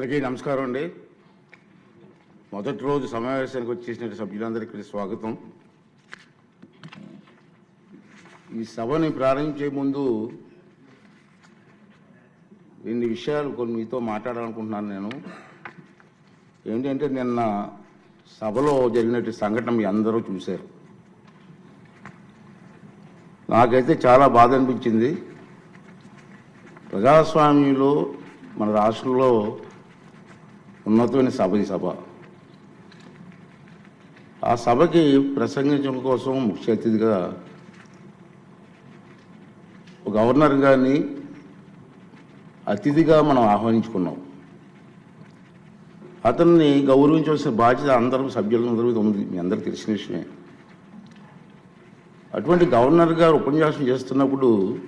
అందరికీ నమస్కారం అండి. మొదటి రోజు సమావేశానికి వచ్చేసిన సభ్యులందరికీ స్వాగతం. ఈ సభని ప్రారంభించే ముందు ఇన్ని విషయాలు కొన్ని మీతో మాట్లాడాలనుకుంటున్నాను నేను. ఏంటంటే నిన్న సభలో జరిగినట్టు సంఘటన మీ అందరూ చూశారు. నాకైతే చాలా బాధ అనిపించింది. ప్రజాస్వామ్యంలో మన రాష్ట్రంలో ఉన్నతమైన సభ ఈ సభ. ఆ సభకి ప్రసంగించడం కోసం ముఖ్య అతిథిగా గవర్నర్ గారిని అతిథిగా మనం ఆహ్వానించుకున్నాం. అతన్ని గౌరవించవలసిన బాధ్యత అందరం సభ్యులందరూ ఉంది మీ అందరికీ తెలిసిన విషయమే. అటువంటి గవర్నర్ గారు ఉపన్యాసం చేస్తున్నప్పుడు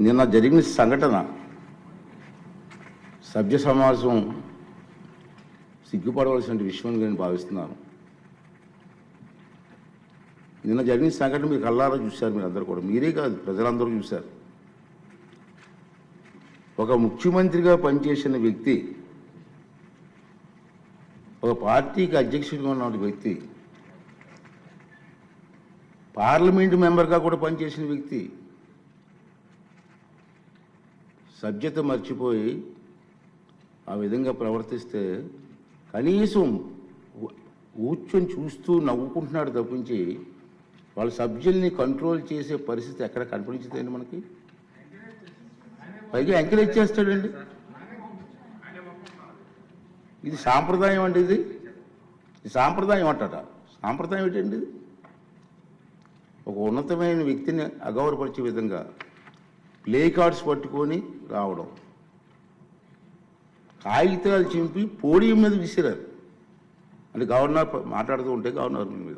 నిన్న జరిగిన సంఘటన సభ్య సమాజం సిగ్గుపడవలసిన విషయం నేను భావిస్తున్నాను. నిన్న జరిగిన సంఘటన మీరు కళ్ళారా చూశారు మీరు అందరూ కూడా. మీరే కాదు ప్రజలందరూ చూశారు. ఒక ముఖ్యమంత్రిగా పనిచేసిన వ్యక్తి ఒక పార్టీకి అధ్యక్షుడిగా ఉన్న వ్యక్తి పార్లమెంటు మెంబర్గా కూడా పనిచేసిన వ్యక్తి సభ్యత మర్చిపోయి ఆ విధంగా ప్రవర్తిస్తే కనీసం కూర్చొని చూస్తూ నవ్వుకుంటున్నాడు తప్పించి వాళ్ళ సభ్యుల్ని కంట్రోల్ చేసే పరిస్థితి ఎక్కడ కనిపించదండి మనకి? పైగా ఎంకరేజ్ చేస్తాడండి ఇది సాంప్రదాయం అండి ఇది. ఇది సాంప్రదాయం అంటారా? సాంప్రదాయం ఏంటండి ఇది? ఒక ఉన్నతమైన వ్యక్తిని అగౌరపరిచే విధంగా ప్లే కార్డ్స్ పట్టుకొని రావడం. కాగితాలు చింపి పోడియం మీద విసిరారు. అంటే గవర్నర్ మాట్లాడుతూ ఉంటే గవర్నర్ మీద.